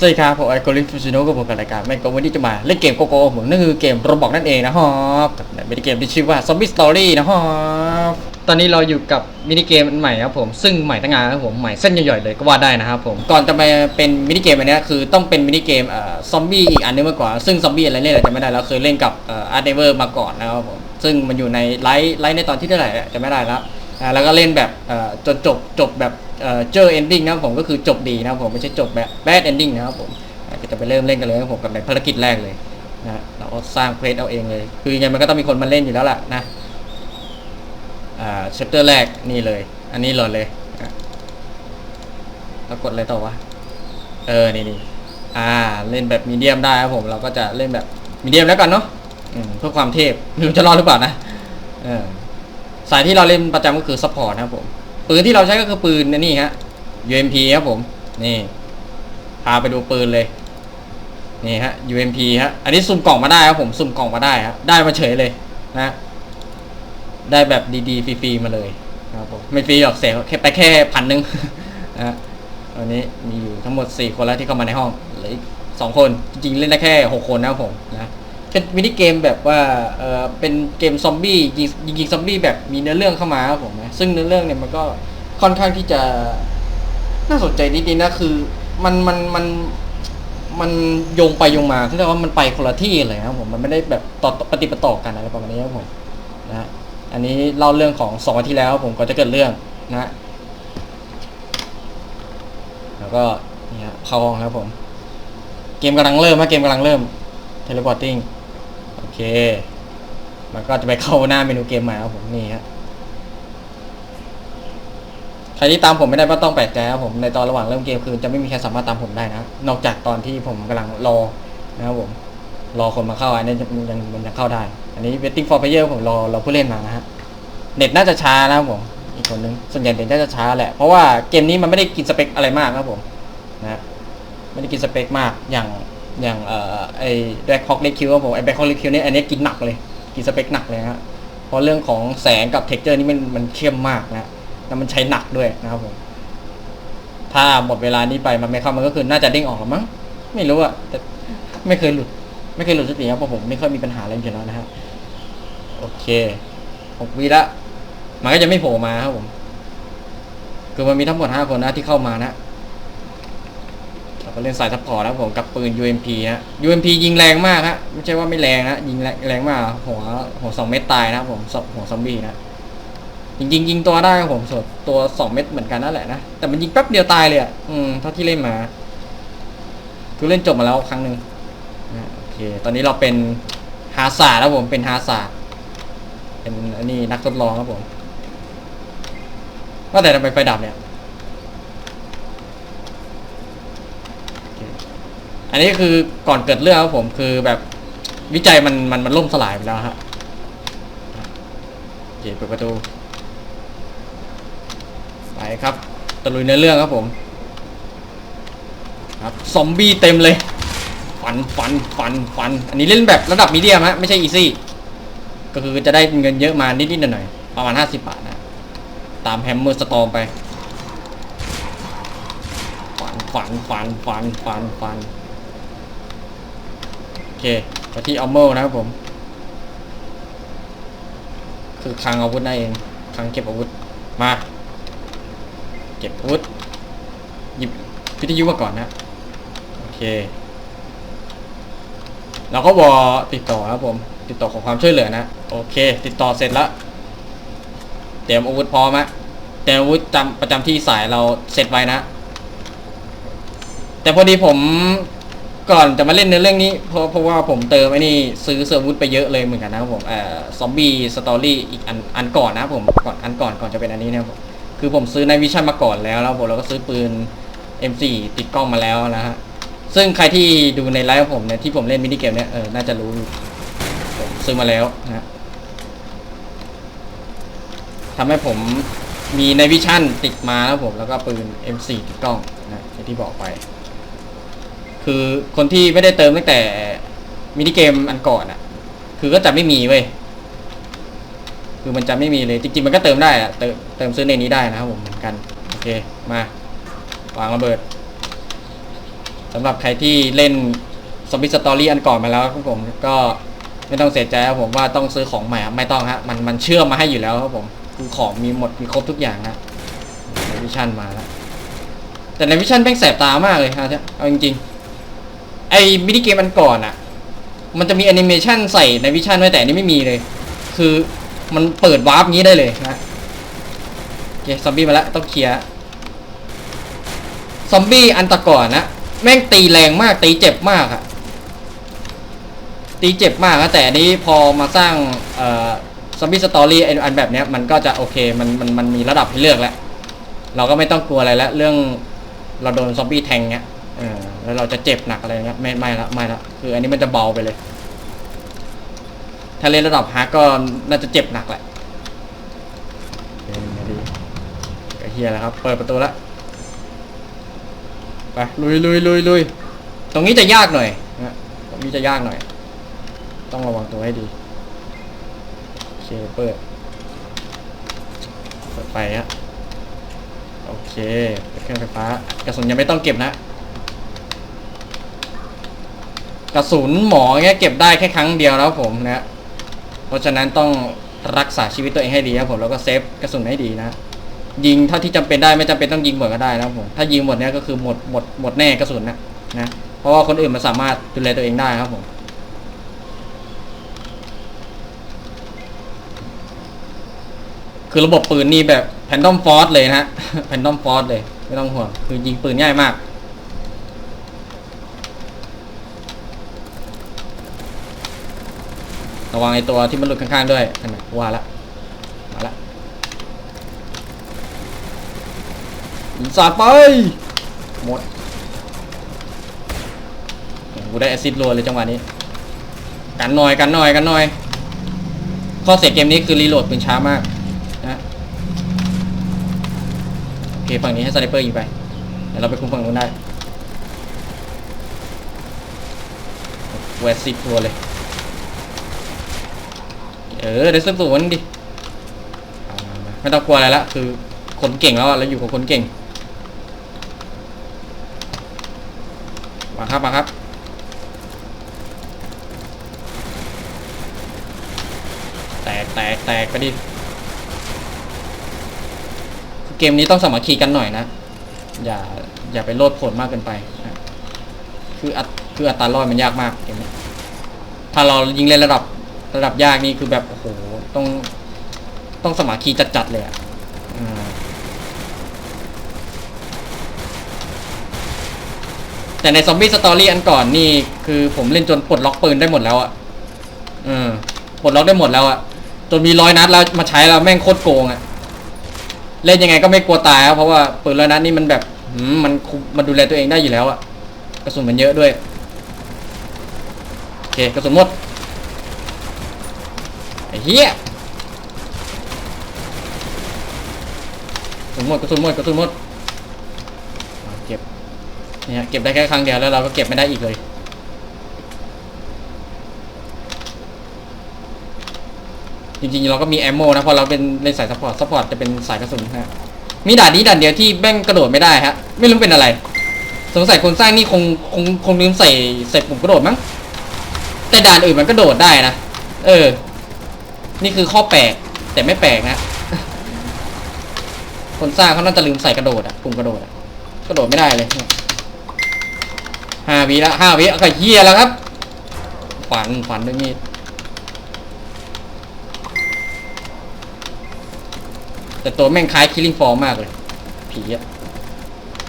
สวัสดีครับผมไอโกลิฟูชิโนกับผมกับรายการแมงโกวันนี้จะมาเล่นเกมโกโก้ผมนั่นคือเกมโรบอกนั่นเองนะครับกับมินิเกมที่ชื่อว่า Zombie Story นะครับตอนนี้เราอยู่กับมินิเกมอันใหม่ครับผมซึ่งใหม่ตั้งงานครับผมใหม่เส้นใหญ่ๆเลยก็ว่าได้นะครับผมก่อนจะมาเป็นมินิเกมอันนี้คือต้องเป็นมินิเกมเอ่อซอมบี้อีกอันนึงมาก่อนซึ่งซอมบี้อะไรเนี่ยเราจะไม่ได้แล้วเคยเล่นกับเอ่ออาร์เดเวอร์มาก่อนนะครับผมซึ่งมันอยู่ในไลฟ์ไลฟ์ในตอนที่เท่าไหร่จะไม่ได้แล้วอ่าแล้วก็เล่นแบบเอ่อจนจบจบแบบ เอ่อเจอเอนดิ้งนะครับผมก็คือจบดีนะครับผมไม่ใช่จบแบบแบดเอนดิ้งนะครับผมก็จะไปเริ่มเล่นกันเลยครับผมกับในภารกิจแรกเลยนะเราสร้างเควสเอาเองเลย คือยังไงมันก็ต้องมีคนมาเล่นอยู่แล้วล่ะนะอ่าเชปเตอร์แรกนี่เลย อันนี้โหลดเลยแล้วกดอะไรต่อวะเออนี่นี่อ่าเล่นแบบมีเดียมได้ครับผมเราก็จะเล่นแบบมีเดียมแล้วกันเนาะเพื่อความเทพไม่รู้จะรอดหรือเปล่านะเออสายที่เราเล่นประจำก็คือซัพพอร์ตนะครับผม ปืนที่เราใช้ก็คือปืนนี่ฮะ UMP ครับผม นี่ พาไปดูปืนเลย นี่ฮะ UMP ฮะ อันนี้สุ่มกล่องมาได้ครับผม สุ่มกล่องมาได้ครับได้มาเฉยเลยนะ ได้แบบดีๆฟรีๆมาเลยครับผม ไม่ฟรีหรอกเสียแค่ไปแค่พันหนึ่งนะฮะตอนนี้มีอยู่ทั้งหมด 4 คนแล้วที่เข้ามาในห้องเหลืออีกสองคน จริงๆเล่นได้แค่ 6 คนนะครับผมนะ เป็นมินิเกมแบบว่าเออเป็นเกมซอมบี้ยิงยิงซอมบี้แบบมีเนื้อเรื่องเข้ามาครับผมนะซึ่งเนื้อเรื่องเนี่ยมันก็ค่อนข้างที่จะน่าสนใจนิดๆนะคือมันมันมันมันโยงไปโยงมาที่เรียกว่ามันไปคนละที่เลยครับผมมันไม่ได้แบบต่อปฏิปต่อกันอะไรประมาณนี้ครับผมนะอันนี้เล่าเรื่องของสองวันที่แล้วครับผมก็จะเกิดเรื่องนะแล้วก็นี่ฮะเข้าห้องครับผม เกมกำลังเริ่มฮะเกมกำลังเริ่ม teleporting โอเค มันก็จะไปเข้าหน้าเมนูเกมใหม่ครับผมนี่ฮะใครที่ตามผมไม่ได้ก็ต้องแปลกใจครับผมในตอนระหว่างเริ่มเกมคือจะไม่มีใครสามารถตามผมได้นะ นอกจากตอนที่ผมกำลังรอนะครับผม รอคนมาเข้าอันนี้ยังยังมันยังเข้าได้ อันนี้ waiting for player ผมรอรอผู้เล่นมานะฮะเน็ตน่าจะช้านะครับผม อีกคนนึงส่วนใหญ่เน็ตน่าจะช้าแหละเพราะว่าเกมนี้มันไม่ได้กินสเปคอะไรมากครับผมนะไม่ได้กินสเปคมากอย่าง อย่างเอ่อไอ้แบ็คฮอกเลคิวครับผมไอ้แบ็คฮอกเลคิวเนี่ยอันนี้กินหนักเลย กินสเปคหนักเลยฮะเพราะเรื่องของแสงกับเท็กเจอร์นี่มันมันเข้มมากนะแล้วมันใช้หนักด้วยนะครับผมถ้าหมดเวลานี้ไปมันไม่เข้ามันก็คือน่าจะเด้งออกแล้วมั้งไม่รู้อะแต่ไม่เคยหลุด ไม่เคยหลุดสักทีครับเพราะผมไม่ค่อยมีปัญหาอะไรอยู่แล้วนะฮะโอเคหกวิละมันก็จะไม่โผล่มาครับผม คือมันมีทั้งหมดห้าคนนะที่เข้ามานะ เราก็เล่นสายซัพพอร์ตนะครับผมกับปืน UMP นะ UMP ยิงแรงมากฮะไม่ใช่ว่าไม่แรงนะยิงแรงแรงมากหัวหัวสองเม็ดตายนะครับผมหัวซอมบี้นะจริงๆยิงตัวได้ครับผมส่วนตัวสองเม็ดเหมือนกันนั่นแหละนะแต่มันยิงแป๊บเดียวตายเลยอะอืมเท่าที่เล่นมา คือเล่นจบมาแล้วครั้งหนึ่งนะโอเค ตอนนี้เราเป็นฮาศาสครับผมเป็นฮาศาเป็นอันนี้นักทดลองครับผมว่าแต่ทำไมไฟดับเนี่ยโอเค อันนี้คือก่อนเกิดเรื่องครับผมคือแบบวิจัยมันมันมันล่มสลายไปแล้วฮะโอเคเปิดประตูไปครับตะลุยในเรื่องครับผม ครับซอมบี้เต็มเลยฟันฟันฟันฟัน อันนี้เล่นแบบระดับมีเดียมฮะไม่ใช่อีซี่ก็คือจะได้เงินเยอะมานิดๆหน่อยๆประมาณ 50 บาทนะ ตามแฮมเมอร์สตอมไป ฟันฟันฟันฟันฟันฟัน เคไปที่อัลเมอร์นะครับผม คือคลังอาวุธนั่นเองคลังเก็บอาวุธ มา เก็บอาวุธ หยิบวิทยุมาก่อนนะ โอเค เราก็วอติดต่อครับผม ติดต่อขอความช่วยเหลือนะ โอเค ติดต่อเสร็จแล้ว เตรียมอาวุธพร้อมะเตรียมอาวุธจำประจำที่สายเราเสร็จไว้นะ แต่พอดีผม ก่อนจะมาเล่นในเรื่องนี้เพราะเพราะว่าผมเติมไอ้นี่ซื้อเสื้ออาวุธไปเยอะเลยเหมือนกันนะครับผมเอ่อซอมบี้สตอรี่อีกอันอันก่อนนะครับผมก่อนอันก่อนก่อนจะเป็นอันนี้นะครับผมคือผมซื้อในวิชั่นมาก่อนแล้วแล้วผมเราก็ซื้อปืน M4 ติดกล้องมาแล้วนะฮะซึ่งใครที่ดูในไลฟ์ของผมเนี่ยที่ผมเล่นมินิเกมเนี่ยเออน่าจะรู้ซื้อมาแล้วนะฮะทำให้ผมมีในวิชั่นติดมาแล้วผมแล้วก็ปืน M4 ติดกล้องนะอย่างที่บอกไป คือคนที่ไม่ได้เติมตั้งแต่มินิเกมอันก่อนอะ คือก็จะไม่มีเว้ยคือมันจะไม่มีเลยจริงๆมันก็เติมได้อะเติมเติมซื้อในนี้ได้นะครับผมเหมือนกันโอเคมาวางระเบิดสำหรับใครที่เล่นซอมบี้สตอรี่อันก่อนมาแล้วครับผมก็ไม่ต้องเสียใจครับผมว่าต้องซื้อของใหม่ไม่ต้องฮะมันมันเชื่อมมาให้อยู่แล้วครับผมคือของมีหมดมีครบทุกอย่างฮะในวิชั่นมาแล้วแต่ในวิชั่นแม่งแสบตามากเลยฮะเอาจริงๆ ไอ้มินิเกมอันก่อนอะมันจะมีแอนิเมชันใส่ในวิชั่นไว้แต่นนี้ไม่มีเลย คือมันเปิดวาร์ปงี้ได้เลยนะโอเคซอมบี้มาแล้วต้องเคลียร์ซอมบี้อันตะก่อนนะแม่งตีแรงมากตีเจ็บมากอะตีเจ็บมากนะแต่นี้พอมาสร้างเอ่อซอมบี้สตอรี่อันแบบเนี้ยมันก็จะโอเคมันมันมันมีระดับให้เลือกแล้ว เราก็ไม่ต้องกลัวอะไรแล้ว เรื่องเราโดนซอมบี้แทงเงี้ย เออแล้วเราจะเจ็บหนักอะไรเงี้ยไม่ไม่ละไม่ละคือ อันนี้มันจะเบาไปเลย ถ้าเล่นระดับฮาร์ดก็น่าจะเจ็บหนักแหละเดีก็เฮียแล้วครับ เปิดประตูล้วไปลุยลุยลุยลุยตรงนี้จะยากหน่อยนะตรงนี้จะยากหน่อย ต้องระวังตัวให้ดีโอเคเปิดเปิดไฟฮะโอเคเครื่องไฟฟ้ากระสุนยังไม่ต้องเก็บนะ กระสุนหมอเงี้ยเก็บได้แค่ครั้งเดียวแล้วผมนะเพราะฉะนั้นต้องรักษาชีวิตตัวเองให้ดีครับผมแล้วก็เซฟกระสุนให้ดีนะยิงเท่าที่จำเป็นได้ไม่จำเป็นต้องยิงหมดก็ได้นะครับผมถ้ายิงหมดเนี้ยก็คือหมดหมดหมดแน่กระสุนนะนะเพราะว่าคนอื่นมันสามารถดูแลตัวเองได้ครับผมคือระบบปืนนี่แบบแพนดอมฟอร์สเลยนะฮะแพนดอมฟอร์สเลย ไม่ต้องห่วงคือยิงปืนง่ายมาก ระวังไอตัวที่มันหลุดข้างๆด้วยนั่นนะว่าละมาละสาดไป หมดกูได้แอซิดรัวเลยจังหวะนี้ กันหน่อยกันหน่อยกันหน่อย ข้อเสียเกมนี้คือรีโหลดปืนช้ามากนะโอเคฝั่งนี้ให้สไนเปอร์ยิงไป เดี๋ยวเราไปคุมฝั่งนู้นได้แวสซิดรัวเลย เออได้สักตัวนึงดิเอามามาไม่ต้องกลัวอะไรละคือคนเก่งแล้วอะเราอยู่กับคนเก่งมาครับมาครับแตกแตกแตกไปดิคือเกมนี้ต้องสามัคคีกันหน่อยนะ อย่าอย่าไปโลดโผนมากเกินไปนะคืออัตคืออัตราลอยมันยากมากเกมนี้ถ้าเรายิงเล่นระดับ ระดับยากนี่คือแบบโอ้โหต้องต้องสมัคคีจัดๆเลยอะอแต่ในซอมบี้สตอรี่อันก่อนนี่คือผมเล่นจนปลดล็อกปืนได้หมดแล้วอะ่ะเออปลดล็อกได้หมดแล้วอะ่ะจนมีร้อยนัดแล้วมาใช้แล้วแม่งโคตรโกงอะ่ะเล่นยังไงก็ไม่กลัวตายครับเพราะว่าปืนร้อยนัดนี่มันแบบมันมันดูแลตัวเองได้อยู่แล้วอะ่ะกระสุนมันเยอะด้วยโอเคกระสุนหมด เหี้ยกระสุนหมดกระสุนหมดกระสุนหมดเก็บเนี่ยเก็บได้แค่ครั้งเดียวแล้วเราก็เก็บไม่ได้อีกเลยจริงๆเราก็มีแอมโมนะเพอเราเป็นเล่นสายซัพพอร์ตซัพพอร์ตจะเป็นสายกระสุนฮะมีด่านนี้ด่านเดียวที่แม่งกระโดดไม่ได้ฮะไม่รู้เป็นอะไร สงสัยคนสร้างนี่คงคงคงลืมใส่ใส่ปุ่มกระโดดมั้งแต่ด่านอื่นมันก็โดดได้นะเออ นี่คือข้อแปลก แต่ไม่แปลกนะ คนสร้างเขาน่าจะลืมใส่กระโดดอะปุ่มกระโดดอะกระโดดไม่ได้เลยห้าวิละห้าวิก็เฮียแล้วครับฝันฝันด้วยมีดแต่ตัวแม่งคล้ายคิลลิ่งฟอร์มากเลย ผีอะ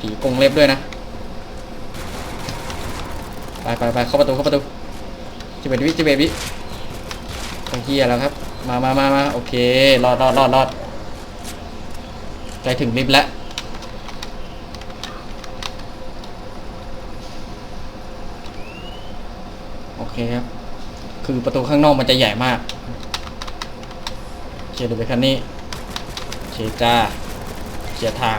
ผีกงเล็บด้วยนะ ไปไปไปเข้าประตูเข้าประตูจิเอ็ดวิจิเอ็ดวิก็เฮียแล้วครับ มามามามาโอเค รอดรอดรอดรอดใกล้ถึงลิฟต์แล้ว โอเคครับ คือประตูข้างนอกมันจะใหญ่มากเชียร์ดูไปคันนี้เชียจ้าเชียร์ทาง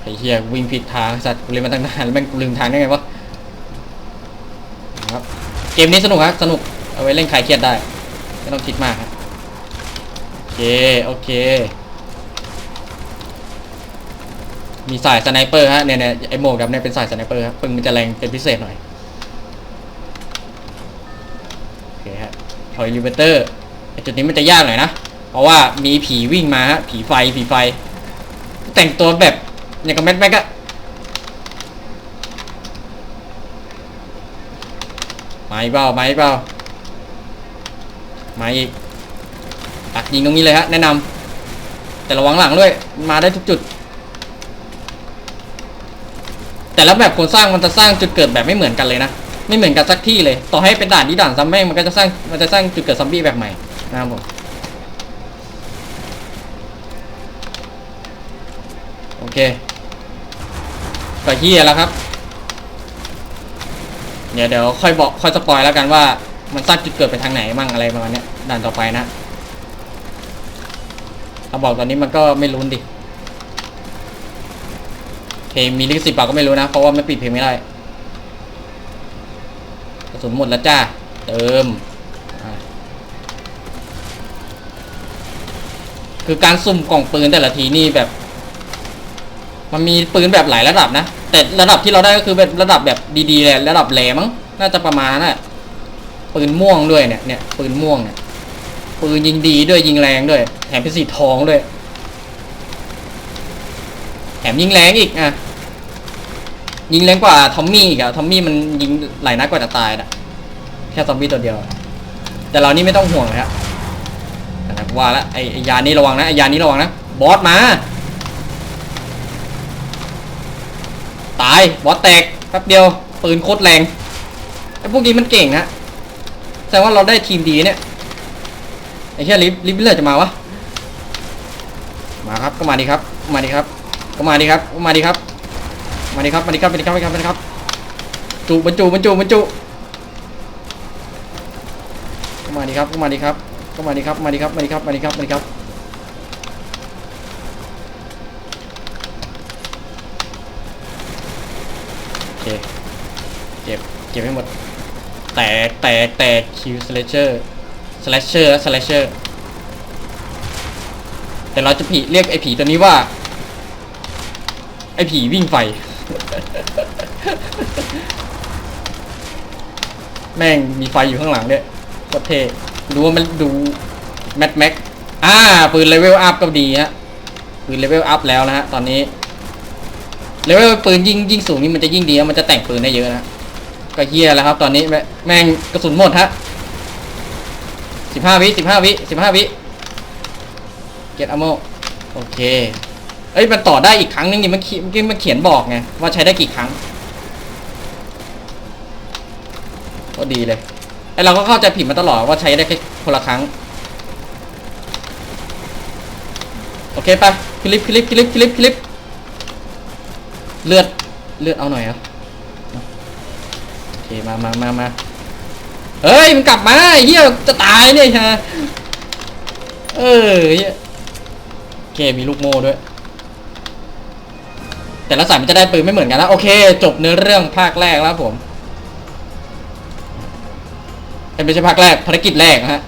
ไอ้เฮียวิ่งผิดทางสัตว์กูเล่นมาตั้งนานแล้วแม่งกูลืมทางได้ไงวะ เกมนี้สนุกครับสนุกเอาไว้เล่นคลายเครียดได้ไม่ต้องคิดมากครับโอเคโอเค มีสายสไนเปอร์ฮะเนี่ยเนี่ยไอโหมวกดำเนี่ยเป็นสายสไนเปอร์ครับปึงมันจะแรงเป็นพิเศษหน่อยโอเคฮะถอยลิเวเตอร์ไอจุดนี้มันจะยากหน่อยนะเพราะว่ามีผีวิ่งมาฮะผีไฟผีไฟ แต่งตัวแบบอย่างกับแมทแม็กอะ มาอีกเปล่ามาอีกเปล่ามาอีกอักยิงตรงนี้เลยฮะแนะนำแต่ระวังหลังด้วย มาได้ทุกจุด แต่ละแบบโครงสร้างมันจะสร้างจุดเกิดแบบไม่เหมือนกันเลยนะไม่เหมือนกันสักที่เลย ต่อให้เป็นด่านที่ด่านซัมแม่งมันก็จะสร้างมันจะสร้างจุดเกิดซอมบี้แบบใหม่นะครับผมโอเคก็เฮียแล้วครับ เดี๋ยวเดี๋ยวค่อยบอกค่อยสปอยแล้วกันว่ามันสร้างจุดเกิดไปทางไหนมั่งอะไรประมาณนี้ด่านต่อไปนะถ้าบอกตอนนี้มันก็ไม่ลุ้ดิเพลงมีลิขสิทธิ์เปล่าก็ไม่รู้นะ เพราะว่าไม่ปิดเพลงไม่ได้กระสุนหมดแล้วจ้า เติม คือการสุ่มกล่องปืนแต่ละทีนี่แบบ มันมีปืนแบบหลายระดับนะ แต่ระดับที่เราได้ก็คือเป็นระดับแบบดีๆเลยระดับแหลมั้งน่าจะประมาณนั้นแหละปืนม่วงด้วยเนี่ยเนี่ยปืนม่วงเนี่ยปืนยิงดีด้วยยิงแรงด้วยแถมเป็นสีทองด้วยแถมยิงแรงอีกอะยิงแรงกว่าทอมมี่อีกอะทอมมี่มันยิงหลายนัดกว่าจะตายนะแค่ซอมบี้ตัวเดียว แต่เรานี่ไม่ต้องห่วงเลยฮะว่าล้วไอ้ไอ้ยานี้ระวังนะไอ้ยานี้ระวังนะบอสมา ตาย บอสแตกแป๊บเดียวปืนโคตรแรงไอ้พวกนี้มันเก่งนะแสดงว่าเราได้ทีมดีเนี่ยไอ้แค่ลิฟลิฟเลอร์จะมาวะมาครับก็มาดีครับ มาดีครับ ก็มาดีครับมาดีครับ มาดีครับมาดีครับมาดีครับมาดีครับมาดีครับจุบรรจุบรรจุบรรจุก็มาดีครับก็มาดีครับก็มาดีครับมาดีครับมาดีครับมาดีครับมาดีครับ โอเค เก็บเก็บให้หมด แตกแตกแตกคิวสเลเชอร์สเลเชอร์สเลเชอร์แต่เราจะผีเรียกไอ้ผีตัวนี้ว่า ไอ้ผีวิ่งไฟ แม่งมีไฟอยู่ข้างหลังด้วยโคตรเทดูว่ามันดูแมทแม็กอ่าปืนเลเวลอัพก็ดีฮะปืนเลเวลอัพแล้วนะฮะตอนนี้เลเวลปืนยิ่งยิ่งสูงนี่มันจะยิ่งดีมันจะแต่งปืนได้เยอะนะ ก็เฮียแล้วครับ ตอนนี้แม่งกระสุนหมดฮะสิบห้าวิสิบห้าวิสิบห้าวิเก็ตอโมโอเคเอ้ยมันต่อได้อีกครั้งนึงนี่มื่อกี้เมื่อกี้มันเขียนบอกไงว่าใช้ได้กี่ครั้งก็ดีเลยไอเราก็เข้าใจผิดมาตลอดว่าใช้ได้แค่คนละครั้ง โอเคไปคลิปคลิปคลิปคลิปคลิปเลือดเลือดเอาหน่อยเหรอะโอเค มามามามาเฮ้ยมันกลับมาเหี้ยจะตายเนี่ยฮะเออเหี้ยโอเคมีลูกโม่ด้วย แต่ละสายมันจะได้ปืนไม่เหมือนกันนะ โอเค จบเนื้อเรื่องภาคแรกแล้วผมเอ้ยไม่ใช่ภาคแรกภารกิจแรกฮะ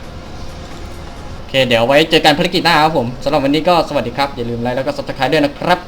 โอเค เดี๋ยวไว้เจอกันภารกิจหน้าครับผมสำหรับวันนี้ก็สวัสดีครับ อย่าลืมไลค์แล้วก็ subscribe ด้วยนะครับ